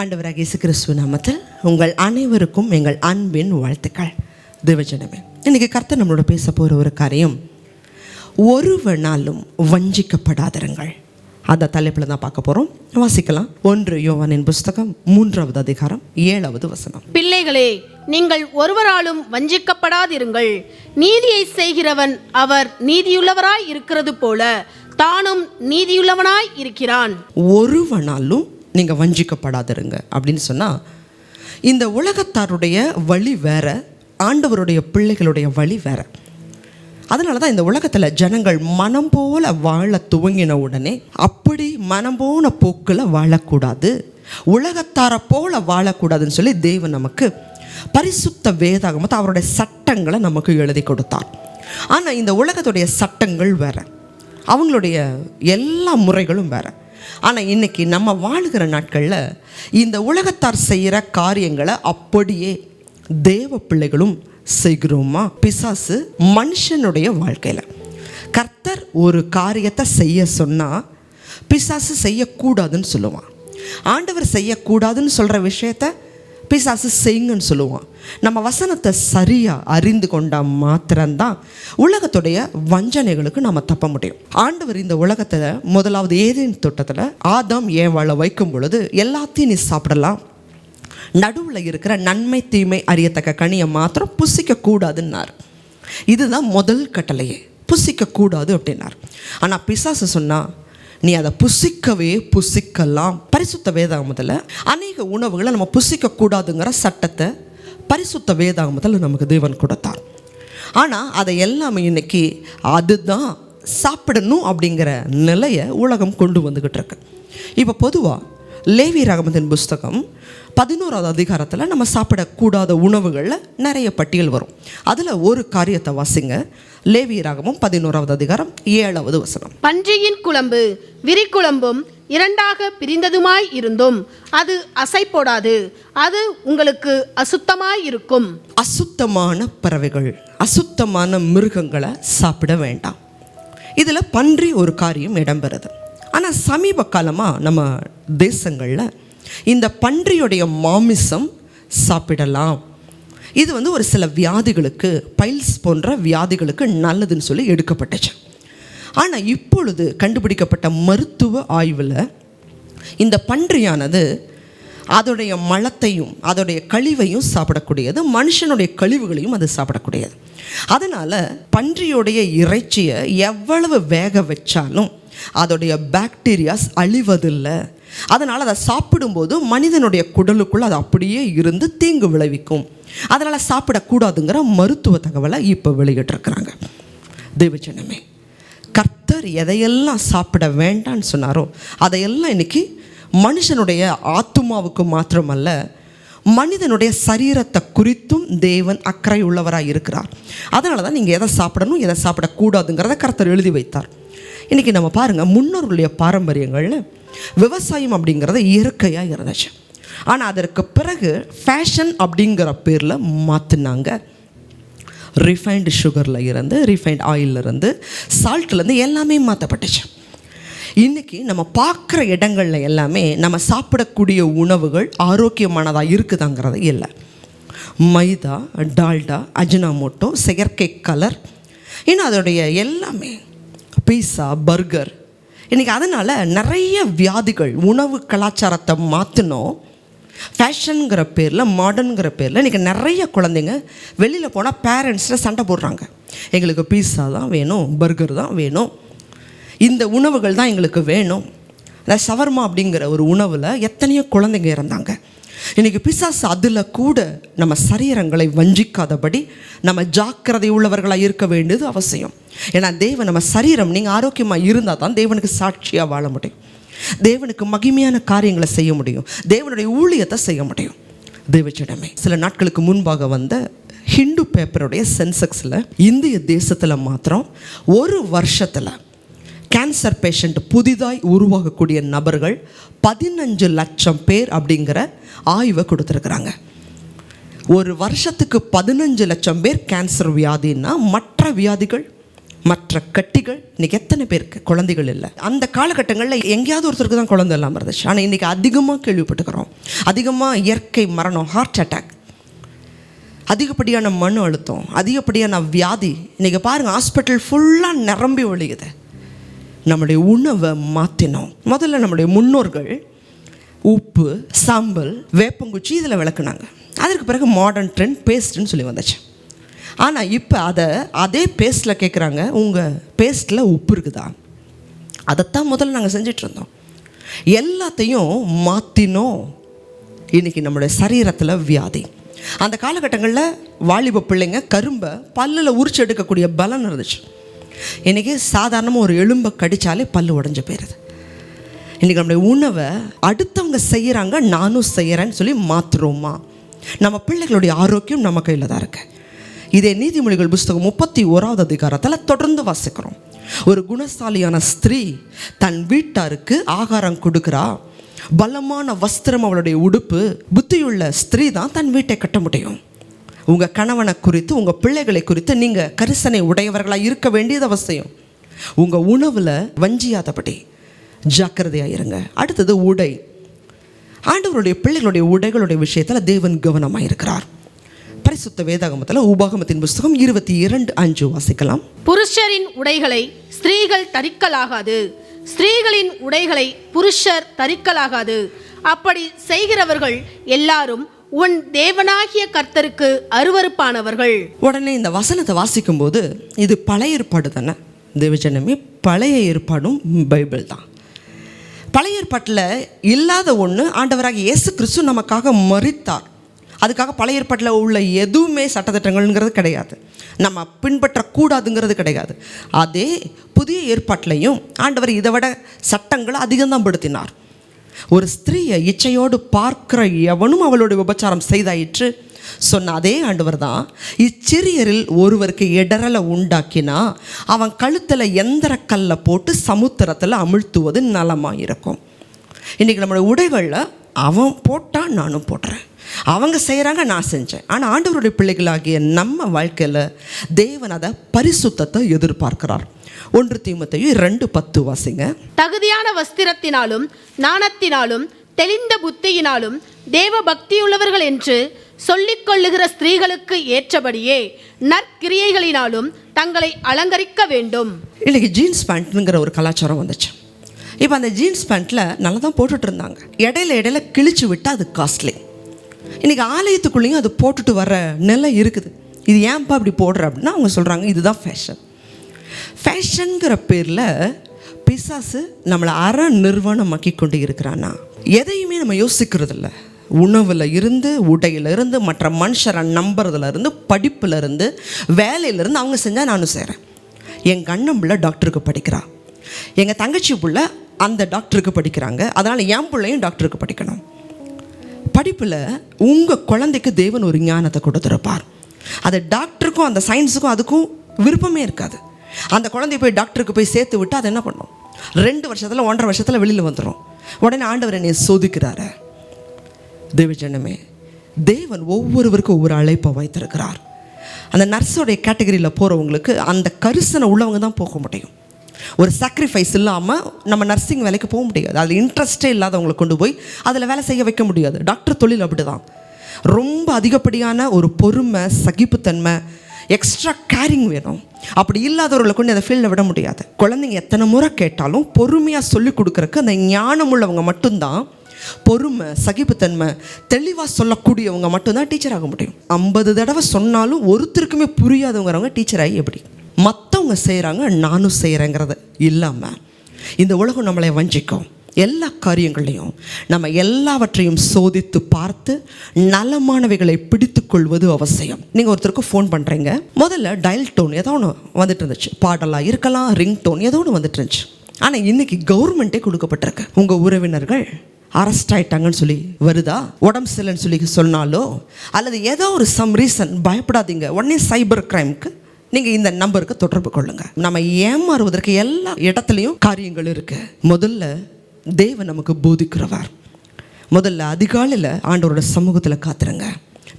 ஆண்டவராக இயேசு கிறிஸ்துவ நாமத்தில் உங்கள் அனைவருக்கும் எங்கள் அன்பின் வாழ்த்துக்கள். தேவஜனமே இன்னைக்கு கர்த்தர் நம்மளோட பேச போகிற ஒரு காரியம் ஒருவனாலும் வஞ்சிக்கப்படாதிருங்கள். அந்த தலைப்பில் தான் பார்க்க போகிறோம் வாசிக்கலாம். ஒன்று யோவானின் புஸ்தகம் மூன்றாவது அதிகாரம் ஏழாவது வசனம். பிள்ளைகளே நீங்கள் ஒருவராலும் வஞ்சிக்கப்படாதிருங்கள். நீதியை செய்கிறவன் அவர் நீதியுள்ளவராய் இருக்கிறது போல தானும் நீதியுள்ளவனாய் இருக்கிறான். ஒருவனாலும் நீங்கள் வஞ்சிக்கப்படாதிருங்க. அப்படின்னு சொன்னால் இந்த உலகத்தாருடைய வழி வேற ஆண்டவருடைய பிள்ளைகளுடைய வழி வேற. அதனால தான் இந்த உலகத்தில் ஜனங்கள் மனம் போல வாழ துவங்கின உடனே அப்படி மனம் போன போக்கில் வாழக்கூடாது. உலகத்தாரை போல வாழக்கூடாதுன்னு சொல்லி தேவன் நமக்கு பரிசுத்த வேதாகமத்தை அவருடைய சட்டங்களை நமக்கு எழுதி கொடுத்தார். ஆனால் இந்த உலகத்துடைய சட்டங்கள் வேற. அவங்களுடைய எல்லா முறைகளும் வேறு. ஆனால் இன்னைக்கு நம்ம வாழுகிற நாட்களில் இந்த உலகத்தார் செய்கிற காரியங்களை அப்படியே தேவ பிள்ளைகளும் செய்கிறோமா? பிசாசு மனுஷனுடைய வாழ்க்கையில். கர்த்தர் ஒரு காரியத்தை செய்ய சொன்னால் பிசாசு செய்யக்கூடாதுன்னு சொல்லுவான். ஆண்டவர் செய்யக்கூடாதுன்னு சொல்கிற விஷயத்த பிசாசு செய்யுங்கன்னு சொல்லுவான். நம்ம வசனத்தை சரியாக அறிந்து கொண்டால் மாத்திரம்தான் உலகத்துடைய வஞ்சனைகளுக்கு நம்ம தப்ப முடியும். ஆண்டவர் இந்த உலகத்தில் முதலாவது ஏதேன் தோட்டத்தில் ஆதாம் ஏவாளை வைக்கும் பொழுது எல்லாத்தையும் நீ சாப்பிடலாம். நடுவில் இருக்கிற நன்மை தீமை அறியத்தக்க கனியை மாத்திரம் புசிக்கக்கூடாதுன்னார் இதுதான் முதல் கட்டளையே. புசிக்கக்கூடாது அப்படின்னார். ஆனால் பிசாசு சொன்னால் நீ அதை புசிக்கவே புசிக்கலாம். பரிசுத்த வேதாகமத்தில் அநேக உணவுகளை நம்ம புசிக்கக்கூடாதுங்கிற சட்டத்தை பரிசுத்த வேதாகமத்தில் நமக்கு தேவன் கொடுத்தார். ஆனால் அதை எல்லாமே இன்னைக்கு அதுதான் சாப்பிடணும் அப்படிங்கிற நிலையை உலகம் கொண்டு வந்துக்கிட்டு இருக்கு. இப்போ பொதுவாக லேவி ராகமத்தின் புஸ்தகம் பதினோராவது அதிகாரத்தில் நம்ம சாப்பிடக்கூடாத உணவுகளில் நிறைய பட்டியல் வரும். அதில் ஒரு காரியத்தை வாசிங்க. லேவி ராகமும் பதினோராவது அதிகாரம் ஏழாவது வசனம். பன்றியின் குழம்பு விரிக்குழம்பும் இரண்டாக பிரிந்ததுமாய் இருந்தும் அது அசை போடாது அது உங்களுக்கு அசுத்தமாய் இருக்கும். அசுத்தமான பறவைகள் அசுத்தமான மிருகங்களை சாப்பிட வேண்டாம். இதில் பன்றி ஒரு காரியம் இடம்பெறுது. ஆனால் சமீப காலமாக நம்ம தேசங்களில் இந்த பன்றியுடைய மாமிசம் சாப்பிடலாம். இது வந்து ஒரு சில வியாதிகளுக்கு பைல்ஸ் போன்ற வியாதிகளுக்கு நல்லதுன்னு சொல்லி எடுக்கப்பட்டுச்சு. ஆனால் இப்பொழுது கண்டுபிடிக்கப்பட்ட மருத்துவ ஆய்வில் இந்த பன்றியானது அதோடைய மலத்தையும் அதோடைய கழிவையும் சாப்பிடக்கூடியது மனுஷனுடைய கழிவுகளையும் அது சாப்பிடக்கூடியது. அதனால் பன்றியோடைய இறைச்சியை எவ்வளவு வேக வச்சாலும் அதோடைய பாக்டீரியாஸ் அழிவதில்லை. அதனால் அதை சாப்பிடும்போது மனிதனுடைய குடலுக்குள் அது அப்படியே இருந்து தீங்கு விளைவிக்கும். அதனால் சாப்பிடக்கூடாதுங்கிற மருத்துவ தகவலை இப்போ வெளியிட்டிருக்கிறாங்க. தேவஜனமே கர்த்தர் எதையெல்லாம் சாப்பிட வேண்டான்னு சொன்னாரோ அதையெல்லாம் இன்னைக்கு மனுஷனுடைய ஆத்துமாவுக்கு மாத்திரமல்ல மனிதனுடைய சரீரத்தை குறித்தும் தேவன் அக்கறை உள்ளவராக இருக்கிறார். அதனால தான் நீங்கள் எதை சாப்பிடணும் எதை சாப்பிடக்கூடாதுங்கிறத கர்த்தர் எழுதி வைத்தார். இன்றைக்கி நம்ம பாருங்கள் முன்னோர்களுடைய பாரம்பரியங்களில் விவசாயம் அப்படிங்கிறது இயற்கையாக இருந்துச்சு. ஆனால் அதற்கு பிறகு ஃபேஷன் அப்படிங்கிற பேரில் மாற்றினாங்க ரிஃபைன்டு சுகரில் இருந்து ரிஃபைண்ட் ஆயிலிருந்து இருந்து சால்ட்லேருந்து எல்லாமே மாற்றப்பட்டுச்சு இன்றைக்கி நம்ம பார்க்குற இடங்களில் எல்லாமே நம்ம சாப்பிடக்கூடிய உணவுகள் ஆரோக்கியமானதாக இருக்குதாங்கிறது இல்லை. மைதா டால்டா அஜினாமோட்டோ செயற்கை கலர் இன்னும் அதோடைய எல்லாமே பீஸா பர்கர். இன்றைக்கி அதனால் நிறைய வியாதிகள் உணவு கலாச்சாரத்தை மாற்றினோம் ஃபேஷனுங்கிற பேரில் மாடர்னுங்கிற பேரில் இன்றைக்கி நிறைய குழந்தைங்க வெளியில் போனால் பேரண்ட்ஸில் சண்டை போடுறாங்க. எங்களுக்கு பீஸா தான் வேணும் பர்கர் தான் வேணும். இந்த உணவுகள் தான் எங்களுக்கு வேணும். அதாவது சவர்மா அப்படிங்கிற ஒரு உணவில் எத்தனையோ குழந்தைங்க இறந்தாங்க. இன்றைக்கி பிசாசு அதில் கூட நம்ம சரீரங்களை வஞ்சிக்காதபடி நம்ம ஜாக்கிரதை உள்ளவர்களாக இருக்க வேண்டியது அவசியம். ஏன்னா தேவன் நம்ம சரீரம் நீங்கள் ஆரோக்கியமாக இருந்தால் தான் தேவனுக்கு சாட்சியாக வாழ முடியும். தேவனுக்கு மகிமையான காரியங்களை செய்ய முடியும். தேவனுடைய ஊழியத்தை செய்ய முடியும். தேவச்சிடமே சில நாட்களுக்கு முன்பாக வந்த ஹிந்து பேப்பருடைய சென்செக்ஸில் இந்திய தேசத்தில் மாத்திரம் ஒரு வருஷத்தில் கேன்சர் பேஷண்ட் புதிதாய் உருவாகக்கூடிய நபர்கள் பதினஞ்சு லட்சம் பேர் அப்படிங்கிற ஆய்வை கொடுத்துருக்குறாங்க. ஒரு வருஷத்துக்கு பதினஞ்சு லட்சம் பேர் கேன்சர் வியாதின்னா மற்ற வியாதிகள் மற்ற கட்டிகள் இன்றைக்கி எத்தனை பேருக்கு? குழந்தைகள் இல்லை. அந்த காலகட்டங்களில் எங்கேயாவது ஒருத்தருக்கு தான் குழந்தை இல்லாமல் இருந்துச்சு. ஆனால் இன்றைக்கி அதிகமாக கேள்விப்பட்டுக்கிறோம். அதிகமாக இயற்கை மரணம் ஹார்ட் அட்டாக் அதிகப்படியான மன அழுத்தம் அதிகப்படியான வியாதி. இன்றைக்கி பாருங்கள் ஹாஸ்பிட்டல் ஃபுல்லாக நிரம்பி ஒழியுது. நம்முடைய உணவை மாற்றினோம் முதல்ல நம்முடைய முன்னோர்கள் உப்பு சாம்பல் வேப்பங்குச்சி இதில் விளக்குனாங்க. அதற்கு பிறகு மாடர்ன் ட்ரெண்ட் பேஸ்ட்டுன்னு சொல்லி வந்துச்சு. ஆனால் இப்போ அதை அதே பேஸ்ட்டில் கேட்குறாங்க உங்கள் பேஸ்ட்டில் உப்பு இருக்குதா? அதைத்தான் முதல்ல நாங்கள் செஞ்சிட்ருந்தோம் எல்லாத்தையும் மாற்றினோம் இன்னைக்கு நம்மளுடைய சரீரத்தில் வியாதி. அந்த காலகட்டங்களில் வாலிப பிள்ளைங்க கரும்பை பல்லில் உரிச்சு எடுக்கக்கூடிய பலன் இருந்துச்சு. இன்றைக்கி சாதாரணமாக ஒரு எலும்பை கடித்தாலே பல் உடஞ்சி போயிடுது இன்றைக்கி நம்முடைய உணவை அடுத்தவங்க செய்கிறாங்க நானும் செய்கிறேன்னு சொல்லி மாற்றுறோமா நம்ம பிள்ளைகளுடைய ஆரோக்கியம் நம்ம கையில் தான் இருக்குது இதே நீதிமொழிகள் புஸ்தகம் முப்பத்தி ஓராவது அதிகாரத்தில் தொடர்ந்து வாசிக்கிறோம். ஒரு குணசாலியான ஸ்திரீ தன் வீட்டாருக்கு ஆகாரம் கொடுக்குறா. பலமான வஸ்திரம் அவளுடைய உடுப்பு புத்தியுள்ள ஸ்திரீ தான் தன் வீட்டை கட்ட முடியும். உங்கள் கணவனை குறித்து உங்கள் பிள்ளைகளை குறித்து நீங்கள் கரிசனை உடையவர்களாக இருக்க வேண்டியது அவசியம். உங்கள் உணவில் வஞ்சியாதபடி ஜாக்கிரதையாக இருங்க. அடுத்தது உடை. ஆண்டவருடைய பிள்ளைகளுடைய உடைகளுடைய விஷயத்தில் தேவன் கவனமாக இருக்கிறார். பரிசுத்த வேதாகமத்தில் உபாகமத்தின் புஸ்தகம் இருபத்தி இரண்டு அஞ்சு வாசிக்கலாம். புருஷரின் உடைகளை ஸ்திரீகள் தரிக்கலாகாது. ஸ்திரீகளின் உடைகளை புருஷர் தரிக்கலாகாது. அப்படி செய்கிறவர்கள் எல்லாரும் உன் தேவனாகிய கர்த்தருக்கு அருவருப்பானவர்கள். உடனே இந்த வசனத்தை வாசிக்கும்போது இது பழைய ஏற்பாடு தானே? தேவஜனமே பழைய ஏற்பாடும் பைபிள் தான். பழைய ஏற்பாட்டில் இல்லாத ஒன்று ஆண்டவராக இயேசு கிறிஸ்து நமக்காக மறித்தார் அதுக்காக பழைய ஏற்பாட்டில் உள்ள எதுவுமே சட்டத்திட்டங்கள்ங்கிறது கிடையாது. நம்ம பின்பற்றக்கூடாதுங்கிறது கிடையாது. அதே புதிய ஏற்பாட்டிலையும் ஆண்டவர் இதை விட சட்டங்களை அதிகம்தான் படுத்தினார். ஒரு ஸ்திரீயை இச்சையோடு பார்க்கிற எவனும் அவளுடைய விபச்சாரம் செய்தாயிற்று. சொன்ன அதே ஆண்டவர் தான் இச்சிறியரில் ஒருவருக்கு இடரலை உண்டாக்கினா அவன் கழுத்தில் எந்திர கல்லை போட்டு சமுத்திரத்தில் அமிழ்த்துவது நலமாக இருக்கும் இன்றைக்கி நம்மளுடைய உடைகளில் அவன் போட்டால் நானும் போடுறேன் அவங்க செய்கிறாங்க நான் செஞ்சேன். ஆனால் ஆண்டவருடைய பிள்ளைகளாகிய நம்ம வாழ்க்கையில் தேவன் அதை பரிசுத்தத்தை எதிர்பார்க்கிறார். ஒன்று தீமத்தையும் ரெண்டு பத்து வாசிங்க. தகுதியான வஸ்திரத்தினாலும் நாணத்தினாலும் தெளிந்த புத்தியினாலும் தேவ பக்தியுள்ளவர்கள் என்று சொல்லிக் கொள்ளுகிற ஸ்திரீகளுக்கு ஏற்றபடியே நற்கிரியைகளினாலும் தங்களை அலங்கரிக்க வேண்டும். இன்னைக்கு ஜீன்ஸ் பேண்ட்டுங்கிற ஒரு கலாச்சாரம் வந்துச்சு. இப்போ அந்த ஜீன்ஸ் பேண்ட்டில் நல்லா தான் போட்டுட்டு இருந்தாங்க. இடையில இடையில கிழிச்சு விட்டால் அது காஸ்ட்லி இன்னைக்கு ஆலயத்துக்குள்ளேயும் அது போட்டுட்டு வர நிலை இருக்குது. இது ஏன்ப்பா அப்படி போடுற அப்படின்னா அவங்க சொல்கிறாங்க இதுதான் ஃபேஷன் ஃபேஷனுங்கிற பேரில் பிசாசு நம்மளை அற நிர்வாணமாக்கி கொண்டு இருக்கிறானா? எதையுமே நம்ம யோசிக்கிறது இல்லை உணவில் இருந்து உடையில இருந்து மற்ற மனுஷரை நம்புறதுலேருந்து இருந்து வேலையிலேருந்து அவங்க செஞ்சால் நானும் செய்கிறேன் எங்கள் அண்ணன் பிள்ளை டாக்டருக்கு படிக்கிறான் எங்கள் தங்கச்சி பிள்ளை அந்த டாக்டருக்கு படிக்கிறாங்க. அதனால் என் பிள்ளையும் டாக்டருக்கு படிக்கணும். படிப்பில் உங்கள் குழந்தைக்கு தேவன் ஒரு ஞானத்தை கொடுத்துருப்பார். அது டாக்டருக்கும் அந்த சயின்ஸுக்கும் அதுக்கும் விருப்பமே இருக்காது. அந்த குழந்தைய போய் டாக்டருக்கு போய் சேர்த்து விட்டு அது என்ன பண்ணும்? ரெண்டு வருஷத்தில் ஒன்றரை வருஷத்தில் வெளியில் வந்துடும் உடனே ஆண்டவர் என்னை சோதிக்கிறாரு. தேவஜனமே தேவன் ஒவ்வொருவருக்கும் ஒவ்வொரு அழைப்பை வைத்திருக்கிறார். அந்த நர்ஸோடைய கேட்டகரியில் போகிறவங்களுக்கு அந்த கரிசனை உள்ளவங்க தான் போக முடியும். ஒரு சாக்ரிஃபைஸ் இல்லாமல் நம்ம நர்சிங் வேலைக்கு போக முடியாது. அதில் இன்ட்ரெஸ்டே இல்லாதவங்களை கொண்டு போய் அதில் வேலை செய்ய வைக்க முடியாது. டாக்டர் தொழில் அப்படி தான் ரொம்ப அதிகப்படியான ஒரு பொறுமை சகிப்புத்தன்மை எக்ஸ்ட்ரா கேரிங் வேணும். அப்படி இல்லாதவர்களை கொண்டு அந்த ஃபீல்டில் விட முடியாது. குழந்தைங்க எத்தனை முறை கேட்டாலும் பொறுமையாக சொல்லிக் கொடுக்குறக்கு அந்த ஞானம் உள்ளவங்க மட்டும்தான் பொறுமை சகிப்புத்தன்மை தெளிவாக சொல்லக்கூடியவங்க மட்டும்தான் டீச்சர் ஆக முடியும். ஐம்பது தடவை சொன்னாலும் ஒருத்தருக்குமே புரியாதவங்கிறவங்க டீச்சர் ஆகி எப்படி? மற்றவங்க செய்கிறாங்க நானும் செய்கிறேங்கிறது இல்லாமல் இந்த உலகம் நம்மளை வஞ்சிக்கும். எல்லா காரியங்களையும் நம்ம எல்லாவற்றையும் சோதித்து பார்த்து நலமானவைகளை பிடி கொள்வது அவசியம். நீங்கள் ஒருத்தருக்கு ஃபோன் பண்ணுறீங்க முதல்ல டயல் டோன் ஏதோ ஒன்று வந்துட்டு இருந்துச்சு. பாடலாக இருக்கலாம் ரிங் டோன் ஏதோ ஒன்று வந்துட்டு இருந்துச்சு. ஆனால் இன்னைக்கு கவர்மெண்ட்டே கொடுக்கப்பட்டிருக்கு. உங்கள் உறவினர்கள் அரெஸ்ட் ஆயிட்டாங்கன்னு சொல்லி வருதா? உடம்பு சரியில்லைன்னு சொல்லி சொன்னாலோ? அல்லது ஏதோ ஒரு சம் ரீசன் பயப்படாதீங்க. உடனே சைபர் கிரைம்க்கு நீங்கள் இந்த நம்பருக்கு தொடர்பு கொள்ளுங்கள் நம்ம ஏமாறுவதற்கு எல்லா இடத்துலையும் காரியங்கள் இருக்குது முதல்ல தேவன் நமக்கு போதிக்கிறவர். முதல்ல அதிகாலையில் ஆண்டவரோட சமூகத்தில் காத்துருங்க.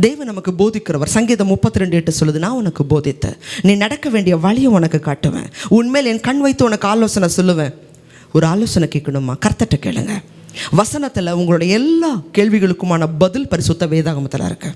தேவன் நமக்கு போதிக்கிறவர். சங்கீதம் முப்பத்தி ரெண்டு எட்டு சொல்லுது நான் உனக்கு போதித்து நீ நடக்க வேண்டிய வழியை உனக்கு காட்டுவேன். உண்மையில் என் கண் வைத்து உனக்கு ஆலோசனை சொல்லுவேன். ஒரு ஆலோசனை கேட்கணுமா? கர்த்தட்ட கேளுங்க. வசனத்தில் உங்களுடைய எல்லா கேள்விகளுக்குமான பதில் பரிசுத்த வேதாகமத்தில் இருக்குது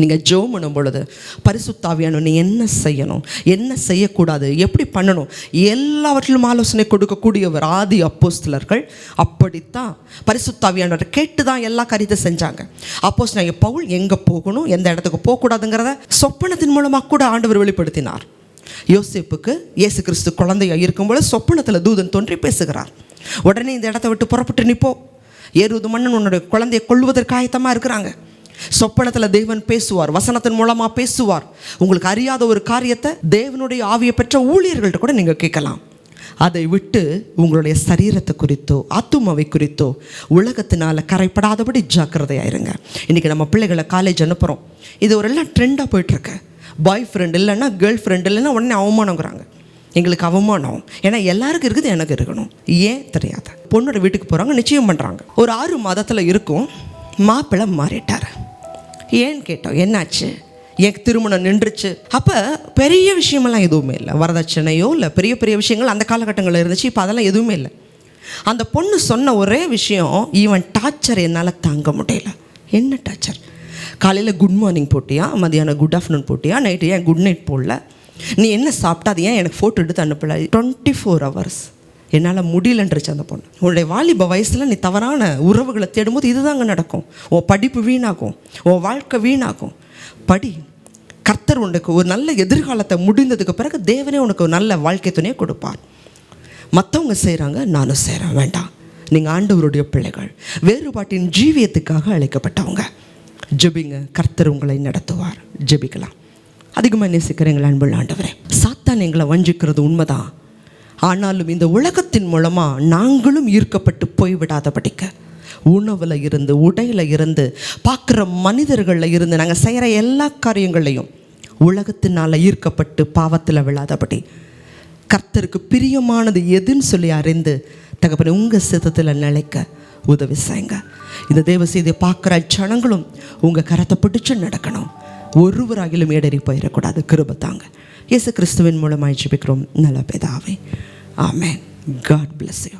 நீங்கள் ஜோமனும் பண்ணும் பொழுது பரிசுத்தாவியானு நீ என்ன செய்யணும்? என்ன செய்யக்கூடாது? எப்படி பண்ணணும்? எல்லாவற்றிலும் ஆலோசனை கொடுக்கக்கூடியவர் ஆதி அப்போஸ்தலர்கள். அப்படித்தான் பரிசுத்தாவியானவர் கேட்டு தான் எல்லா காரியத்தை செஞ்சாங்க. அப்போஸ் நான் பவுல் எங்கே போகணும்? எந்த இடத்துக்கு போகக்கூடாதுங்கிறத சொப்பனத்தின் மூலமாக கூட ஆண்டவர் வெளிப்படுத்தினார். யோசேப்புக்கு இயேசு கிறிஸ்து குழந்தையா இருக்கும்போது சொப்பனத்தில் தூதன் தோன்றி பேசுகிறார். உடனே இந்த இடத்த விட்டு புறப்பட்டு நிப்போ ஏறுவது மன்னன் உன்னுடைய குழந்தையை கொள்வதற்கு ஆயத்தமாக இருக்கிறாங்க. சொப்பனத்தில் தேவன் பேசுவார் வசனத்தின் மூலமாக பேசுவார். உங்களுக்கு அறியாத ஒரு காரியத்தை தேவனுடைய ஆவியை பெற்ற ஊழியர்கள்ட்ட கூட நீங்கள் கேட்கலாம். அதை விட்டு உங்களுடைய சரீரத்தை குறித்தோ ஆத்துமாவை குறித்தோ உலகத்தினால் கரைப்படாதபடி ஜாக்கிரதையாயிருங்க. இன்றைக்கி நம்ம பிள்ளைகளை காலேஜ் அனுப்புகிறோம் இது ஒரு எல்லாம் ட்ரெண்டாக போயிட்டுருக்கு. பாய் ஃப்ரெண்ட் இல்லைன்னா கேர்ள் ஃப்ரெண்ட் இல்லைன்னா உடனே அவமானங்கிறாங்க. எங்களுக்கு அவமானம். ஏன்னா எல்லாருக்கும் இருக்குது எனக்கு இருக்கணும். ஏன்? தெரியாது. பொண்ணோட வீட்டுக்கு போகிறாங்க நிச்சயம் பண்ணுறாங்க ஒரு ஆறு மாதத்தில் இருக்கும் மாப்பிள்ளை மாறிட்டார். ஏன்னு கேட்டோம்? என்னாச்சு? என் திருமணம் நின்றுச்சு? அப்போ பெரிய விஷயமெல்லாம் எதுவுமே இல்லை. வரதட்சணையோ இல்லை பெரிய பெரிய விஷயங்கள் அந்த காலகட்டங்களில் இருந்துச்சு. இப்போ அதெல்லாம் எதுவுமே இல்லை. அந்த பொண்ணு சொன்ன ஒரே விஷயம் ஈவன் டார்ச்சர் என்னால் தாங்க முடியல. என்ன டார்ச்சர் காலையில் குட் மார்னிங் போட்டியா? மதியானம் குட் ஆஃப்டர்நூன் போட்டியா? நைட்டு ஏன் குட் நைட் போடல? நீ என்ன சாப்பிட்டா? அது ஏன் எனக்கு ஃபோட்டோ எடுத்து அனுப்பல? டுவெண்ட்டி ஃபோர் ஹவர்ஸ் என்னால் முடியலன்றுச்சு அந்த பொண்ணு. உன்னுடைய வாலிப வயசில் நீ தவறான உறவுகளை தேடும்போது இதுதாங்க நடக்கும். உன் படிப்பு வீணாகும். உன் வாழ்க்கை வீணாகும். படி. கர்த்தர் உனக்கு ஒரு நல்ல எதிர்காலத்தை முடிந்ததுக்கு பிறகு தேவனே உனக்கு ஒரு நல்ல வாழ்க்கை துணையை கொடுப்பார். மற்றவங்க செய்கிறாங்க நானும் செய்கிறேன் வேண்டாம். நீங்கள் ஆண்டவருடைய பிள்ளைகள். வேறுபாட்டின் ஜீவியத்துக்காக அழைக்கப்பட்டவங்க. ஜெபிங்க. கர்த்தர் உங்களை நடத்துவார். ஜெபிக்கலாம். அதிகமாக நேசிக்கிறீங்களா அன்புள்ள ஆண்டவரே? சாத்தான் எங்களை வஞ்சிக்கிறது உண்மைதான். ஆனாலும் இந்த உலகத்தின் மூலமாக நாங்களும் ஈர்க்கப்பட்டு போய்விடாதபடிக்க உணவில் இருந்து உடையில் இருந்து பார்க்குற மனிதர்களில் இருந்து நாங்கள் செய்கிற எல்லா காரியங்களையும் உலகத்தினால் ஈர்க்கப்பட்டு பாவத்தில் விழாதபடி கர்த்தருக்கு பிரியமானது எதுன்னு சொல்லி அறிந்து தகப்பனை உங்கள் சித்தத்தில் நிலைக்க உதவி செய்யுங்க. இந்த தேவ செய்தியை பார்க்குற ஜனங்களும் உங்கள் கரத்தை பிடிச்சு நடக்கணும். ஒருவராகிலும் ஏடறி போயிடக்கூடாது. கிருபை தாங்க. இயேசு கிறிஸ்துவின் மூலமாக ஜெபிக்கிறோம். நல்ல பிதாவே. ஆமென். God bless you